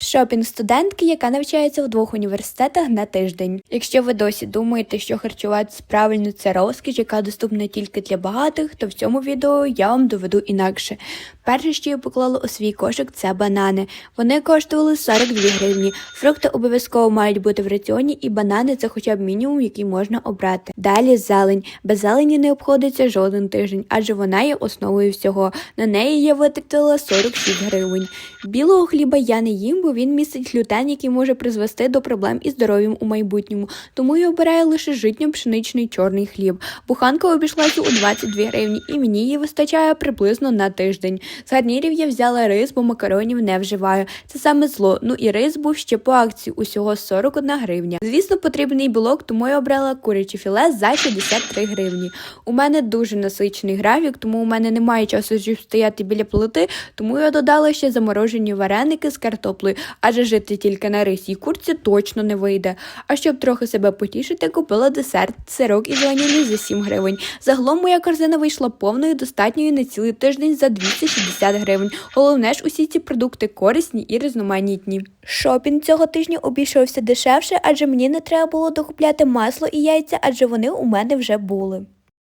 Шопінг студентки, яка навчається в двох університетах на тиждень. Якщо ви досі думаєте, що харчуватися правильно це розкіш, яка доступна тільки для багатих, то в цьому відео я вам доведу інакше. Перше, що я поклала у свій кошик, це банани. Вони коштували 42 гривні. Фрукти обов'язково мають бути в раціоні, і банани це хоча б мінімум, який можна обрати. Далі зелень. Без зелені не обходиться жоден тиждень, адже вона є основою всього. На неї я витратила 46 гривень. Білого хліба я не їм, бо він містить глютен, який може призвести до проблем із здоров'ям у майбутньому. Тому я обираю лише житньо-пшеничний чорний хліб. Буханка обійшлася у 22 гривні, і мені її вистачає приблизно на тиждень. З гарнірів я взяла рис, бо макаронів не вживаю. Це саме зло. Ну і рис був ще по акції, усього 41 гривня. Звісно, потрібний білок, тому я обрала куряче філе за 63 гривні. У мене дуже насичений графік, тому у мене немає часу стояти біля плити, тому я додала ще заморожені вареники з картоплею, адже жити тільки на рисі і курці точно не вийде. А щоб трохи себе потішити, купила десерт, сирок із ванілі за 7 гривень. Загалом моя корзина вийшла повною, достатньою на цілий тиждень за 260 гривень. Головне ж, усі ці продукти корисні і різноманітні. Шопінг цього тижня обійшовся дешевше, адже мені не треба було докупляти масло і яйця, адже вони у мене вже були.